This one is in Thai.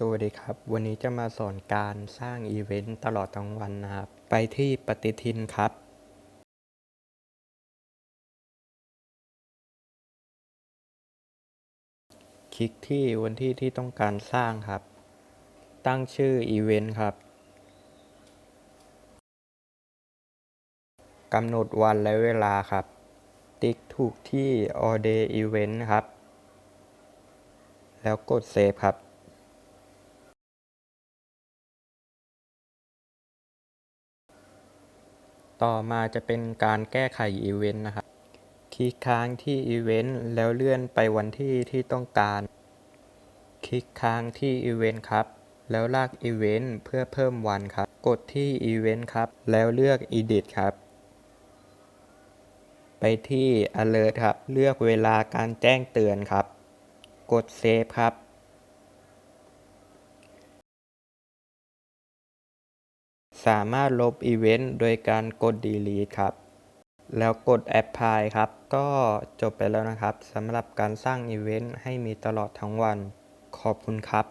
สวัสดีครับ วันนี้จะมาสอนการสร้างอีเวนต์ตลอดทั้งวันนะครับ ไปที่ปฏิทินครับ คลิกที่วันที่ที่ต้องการสร้างครับ ตั้งชื่ออีเวนต์ครับกำหนดวันและเวลาครับ ติ๊กถูกที่ all day event ครับ แล้วกดเซฟครับ ต่อมาจะเป็นการแก้ไขอีเวนต์นะครับ คลิกค้างที่อีเวนต์แล้วเลื่อนไปวันที่ที่ต้องการ คลิกค้างที่อีเวนต์ครับ แล้วลากอีเวนต์เพื่อเพิ่มวันครับ กดที่อีเวนต์ครับ แล้วเลือก Edit ครับ ไปที่ Alert ครับ เลือกเวลาการแจ้งเตือนครับ กดเซฟครับ สามารถลบอีเวนต์โดยการกด Delete ครับ แล้วกด Apply ครับ ก็จบไปแล้วนะครับสำหรับการสร้างอีเวนต์ให้มีตลอดทั้งวัน ขอบคุณครับ